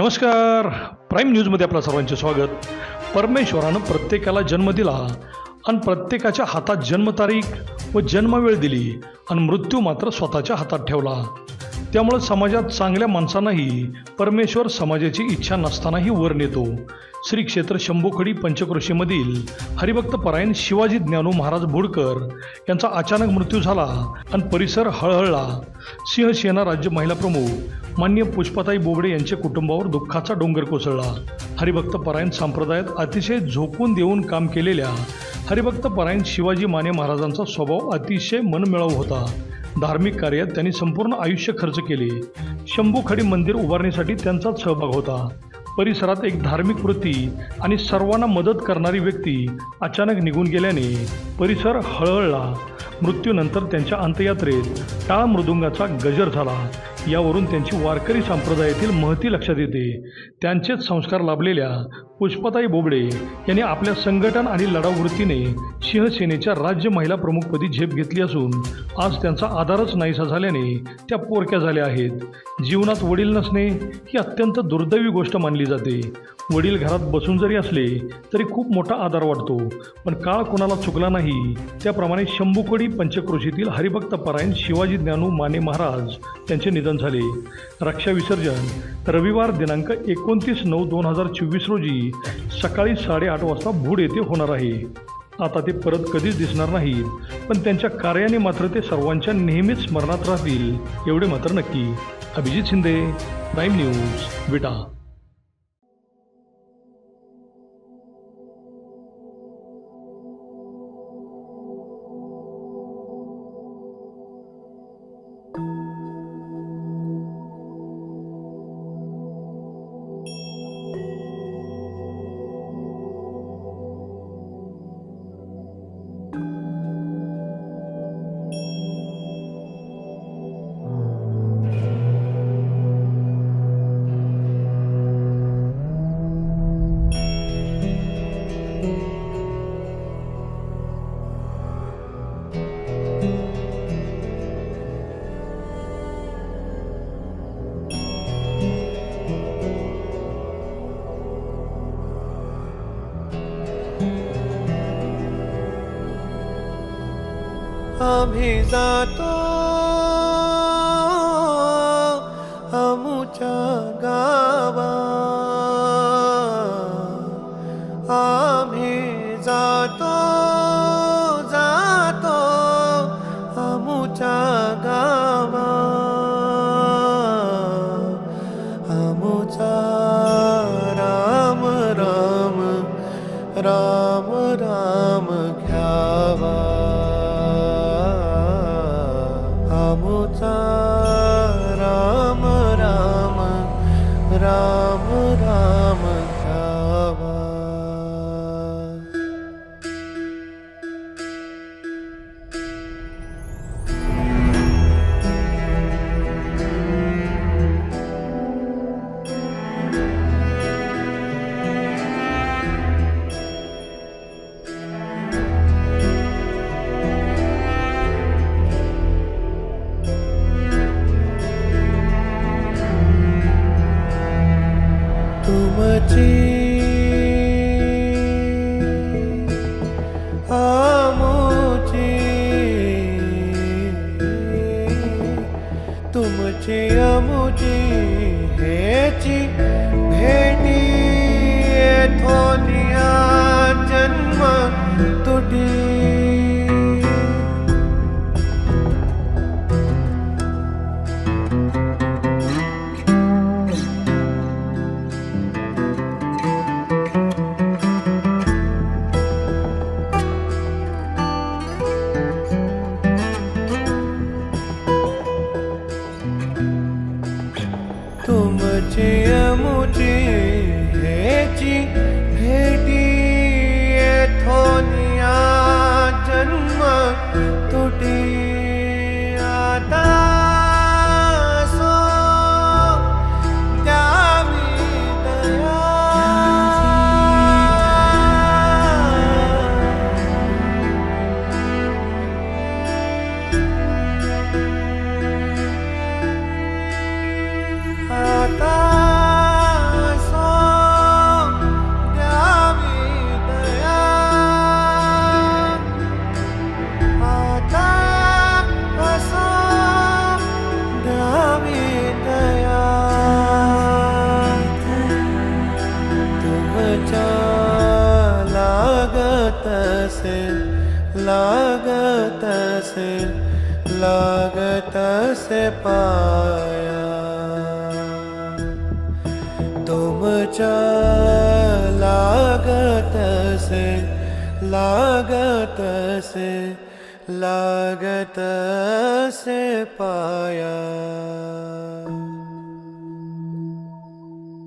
नमस्कार. प्राईम न्यूजमध्ये आपलं सर्वांचे स्वागत. परमेश्वरानं प्रत्येकाला जन्म दिला आणि प्रत्येकाच्या हातात जन्मतारीख व जन्मवेळ दिली आणि मृत्यू मात्र स्वतःच्या हातात ठेवला. त्यामुळे समाजात चांगल्या माणसांनाही परमेश्वर समाजाची इच्छा नसतानाही वर नेतो. श्री क्षेत्र शंभूखडी पंचक्रोशीमधील हरिभक्त परायण शिवाजी ज्ञानू महाराज बोडकर यांचा अचानक मृत्यू झाला आणि परिसर हळहळला. सिंहसेना राज्य महिला प्रमुख मान्य पुष्पाताई बोबडे यांच्या कुटुंबावर दुःखाचा डोंगर कोसळला. हरिभक्त परायण संप्रदायात अतिशय झोकून देऊन काम केलेल्या हरिभक्त परायण शिवाजी माने महाराजांचा स्वभाव अतिशय मनमिळाऊ होता. धार्मिक कार्यात त्यांनी संपूर्ण आयुष्य खर्च केले. शंभूखडी मंदिर उभारण्यासाठी त्यांचाच सहभाग होता. परिसरात एक धार्मिक वृत्ती आणि सर्वांना मदत करणारी व्यक्ती अचानक निघून गेल्याने परिसर हळहळला. मृत्यूनंतर त्यांच्या अंत्ययात्रेत टाळ मृदुंगाचा गजर झाला. यावरून त्यांची वारकरी संप्रदायातील महती लक्षात येते. त्यांचेच संस्कार लाभलेल्या पुष्पताई बोबडे यांनी आपल्या संघटन आणि लढाऊ वृत्तीने शिवसेनेच्या राज्य महिला प्रमुखपदी झेप घेतली असून आज त्यांचा आधारच नाहीसा झाल्याने त्या पोरक्या झाल्या आहेत. जीवनात वडील नसणे ही अत्यंत दुर्दैवी गोष्ट मानली जाते. वडील घरात बसून जरी असले तरी खूप मोठा आधार वाटतो. पण काळ कोणाला चुकला नाही त्याप्रमाणे शंभूकडी पंचक्रोशीतील हरिभक्त परायण शिवाजी ज्ञानू माने महाराज त्यांचे निधन झाले. रक्षा विसर्जन रविवार दिनांक एकोणतीस नऊ दोन हजार चोवीस रोजी सकाळी साडेआठ वाजता भूड येथे होणार आहे. आता ते परत कधीच दिसणार नाहीत पण त्यांच्या कार्याने मात्र ते सर्वांच्या नेहमीच स्मरणात राहतील एवढे मात्र नक्की. Abhijit Shinde prime news Vita. অভিজাত আমুচা গাবা অভিজাত যাতো যাতো আমুচা গাবা রাম রাম রাম চিয়া মুজি হেচি ভেটি এথনি तुमची अमुची हेची भेटी असेल लागत असेल लागत असे पाया. तुमच्या लागत असेल लागत असे लागत असे पाया.